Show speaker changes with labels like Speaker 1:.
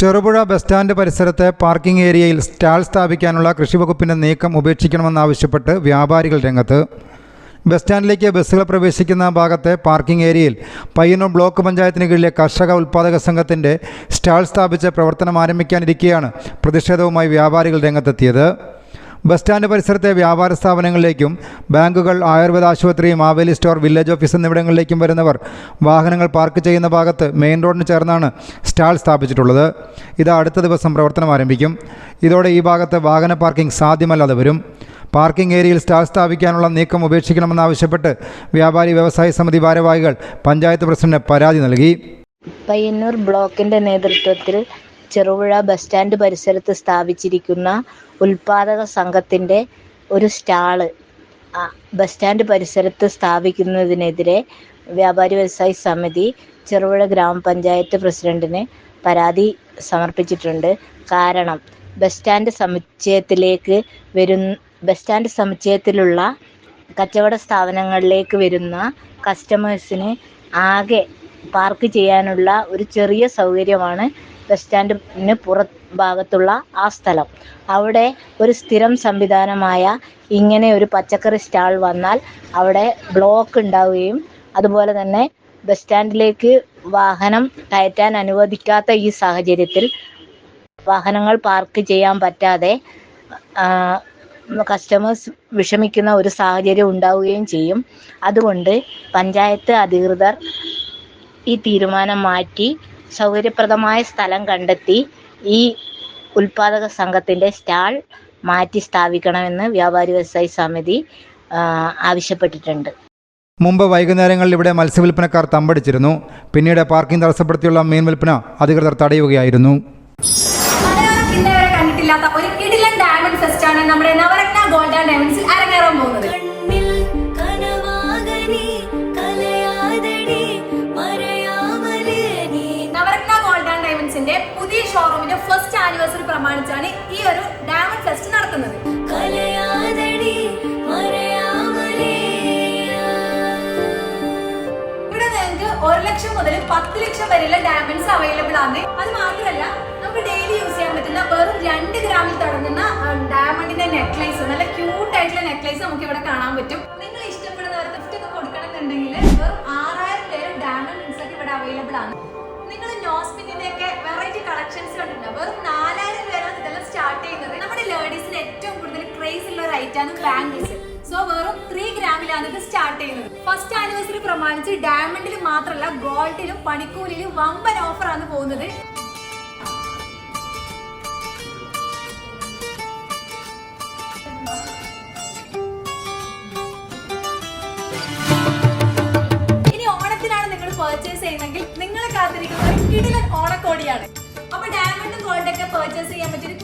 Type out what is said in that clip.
Speaker 1: Cherupuzha bus stand പരിസരത്തെ parking ഏരിയയിൽ stall സ്ഥാപിക്കാനുള്ള കൃഷിവകുപ്പിന്റെ നീക്കം ഉപേക്ഷിക്കണമെന്നാവശ്യപ്പെട്ട് വ്യാപാരികൾ രംഗത്ത്. ബസ് സ്റ്റാൻഡിലേക്ക് ബസ്സുകൾ പ്രവേശിക്കുന്ന ഭാഗത്തെ പാർക്കിംഗ് ഏരിയയിൽ പയ്യന്നൂർ ബ്ലോക്ക് പഞ്ചായത്തിന് കീഴിലെ കർഷക ഉൽപ്പാദക സംഘത്തിന്റെ സ്റ്റാൾ സ്ഥാപിച്ച് പ്രവർത്തനം ആരംഭിക്കാനിരിക്കെയാണ് പ്രതിഷേധവുമായി വ്യാപാരികൾ രംഗത്തെത്തിയത്. ബസ് സ്റ്റാൻഡ് പരിസരത്തെ വ്യാപാര സ്ഥാപനങ്ങളിലേക്കും ബാങ്കുകൾ ആയുർവേദ ആശുപത്രി മാവേലി സ്റ്റോർ വില്ലേജ് ഓഫീസ് എന്നിവിടങ്ങളിലേക്കും വരുന്നവർ വാഹനങ്ങൾ പാർക്ക് ചെയ്യുന്ന ഭാഗത്ത് മെയിൻ റോഡിന് ചേർന്നാണ് സ്റ്റാൾ സ്ഥാപിച്ചിട്ടുള്ളത്. ഇത് അടുത്ത ദിവസം പ്രവർത്തനം ആരംഭിക്കും. ഇതോടെ ഈ ഭാഗത്ത് വാഹന പാർക്കിംഗ് സാധ്യമല്ലാതെ വരും. പാർക്കിംഗ് ഏരിയയിൽ സ്റ്റാൾ സ്ഥാപിക്കാനുള്ള നീക്കം ഉപേക്ഷിക്കണമെന്നാവശ്യപ്പെട്ട് വ്യാപാരി വ്യവസായ സമിതി ഭാരവാഹികൾ പഞ്ചായത്ത് പ്രസിഡന്റിന് പരാതി നൽകി.
Speaker 2: പയ്യന്നൂർ ബ്ലോക്കിന്റെ നേതൃത്വത്തിൽ ചെറുപുഴ ബസ് സ്റ്റാൻഡ് പരിസരത്ത് സ്ഥാപിച്ചിരിക്കുന്ന ഉൽപാദക സംഘത്തിന്റെ ഒരു സ്റ്റാൾ. ബസ് സ്റ്റാൻഡ് പരിസരത്ത് സ്ഥാപിക്കുന്നതിനെതിരെ വ്യാപാരി വ്യവസായി സമിതി ചെറുപുഴ ഗ്രാമപഞ്ചായത്ത് പ്രസിഡന്റിന് പരാതി സമർപ്പിച്ചിട്ടുണ്ട്. കാരണം ബസ് സ്റ്റാൻഡ് സമുച്ചയത്തിലേക്ക് വരുന്ന ബസ് സ്റ്റാൻഡ് സമുച്ചയത്തിലുള്ള കച്ചവട സ്ഥാപനങ്ങളിലേക്ക് വരുന്ന കസ്റ്റമേഴ്സിന് ആകെ പാർക്ക് ചെയ്യാനുള്ള ഒരു ചെറിയ സൗകര്യമാണ് ബസ് സ്റ്റാൻഡിന് പുറ ഭാഗത്തുള്ള ആ സ്ഥലം. അവിടെ ഒരു സ്ഥിരം സംവിധാനമായ ഇങ്ങനെ ഒരു പച്ചക്കറി സ്റ്റാൾ വന്നാൽ അവിടെ ബ്ലോക്ക് ഉണ്ടാവുകയും അതുപോലെ തന്നെ ബസ് സ്റ്റാൻഡിലേക്ക് വാഹനം കയറ്റാൻ അനുവദിക്കാത്ത ഈ സാഹചര്യത്തിൽ വാഹനങ്ങൾ പാർക്ക് ചെയ്യാൻ പറ്റാതെ കസ്റ്റമേഴ്സ് വിഷമിക്കുന്ന ഒരു സാഹചര്യം ഉണ്ടാവുകയും ചെയ്യും. അതുകൊണ്ട് പഞ്ചായത്ത് അധികൃതർ ഈ തീരുമാനം മാറ്റി സൗകര്യപ്രദമായ സ്ഥലം കണ്ടെത്തി ഈ ഉൽപാദക സംഘത്തിന്റെ സ്റ്റാൾ മാറ്റി സ്ഥാപിക്കണമെന്ന് വ്യാപാരി വ്യവസായി സമിതി ആവശ്യപ്പെട്ടിട്ടുണ്ട്.
Speaker 1: മുമ്പ് വൈകുന്നേരങ്ങളിൽ ഇവിടെ മത്സ്യവില്പനക്കാർ തമ്പടിച്ചിരുന്നു. പിന്നീട് പാർക്കിംഗ് തടസ്സപ്പെടുത്തിയുള്ള മീൻ വിൽപ്പന അധികൃതർ തടയുകയായിരുന്നു.
Speaker 3: ഡയമണ്ട്സിന്റെ പുതിയ ഷോറൂമിന്റെ ഫസ്റ്റ് ആനിവേഴ്സറി പ്രമാണിച്ചാണ് ഈ ഒരു ഡയമണ്ട് ഫെസ്റ്റ് നടത്തുന്നത്. ഇവിടെ നിങ്ങൾക്ക് ഒരു ലക്ഷം മുതൽ പത്ത് ലക്ഷം വരെയുള്ള ഡയമണ്ട്സ് അവൈലബിൾ ആണ്. അത് മാത്രമല്ല നമുക്ക് ഡെയിലി യൂസ് ചെയ്യാൻ പറ്റുന്ന വെറും രണ്ട് ഗ്രാമിൽ തുടങ്ങുന്ന ഡയമണ്ടിന്റെ നെക്ലേസ് നല്ല ക്യൂട്ട് ആയിട്ടുള്ള നെക്ലേസ് നമുക്ക് ഇവിടെ കാണാൻ പറ്റും. ക്രേസ് ആണ് ബാംഗിൾസ് സോ വെറും ത്രീ ഗ്രാമിലാണ് ഇത് സ്റ്റാർട്ട് ചെയ്യുന്നത്. ഫസ്റ്റ് ആനിവേഴ്സറി പ്രമാണിച്ച് ഡയമണ്ടിൽ മാത്രമല്ല ഗോൾഡിലും പണിക്കൂലിയിലും വമ്പൻ ഓഫറാണ് പോകുന്നത്. ഇനി ഓണത്തിനാണ് നിങ്ങൾ പർച്ചേസ് ചെയ്യുന്നെങ്കിൽ നിങ്ങളെ കാത്തിരിക്കുന്നത് കിടിലൻ ഓണക്കോടിയാണ്. അപ്പൊ ഡയമണ്ടും ഗോൾഡൊക്കെ പർച്ചേസ് ചെയ്യാൻ പറ്റിയ ഒരു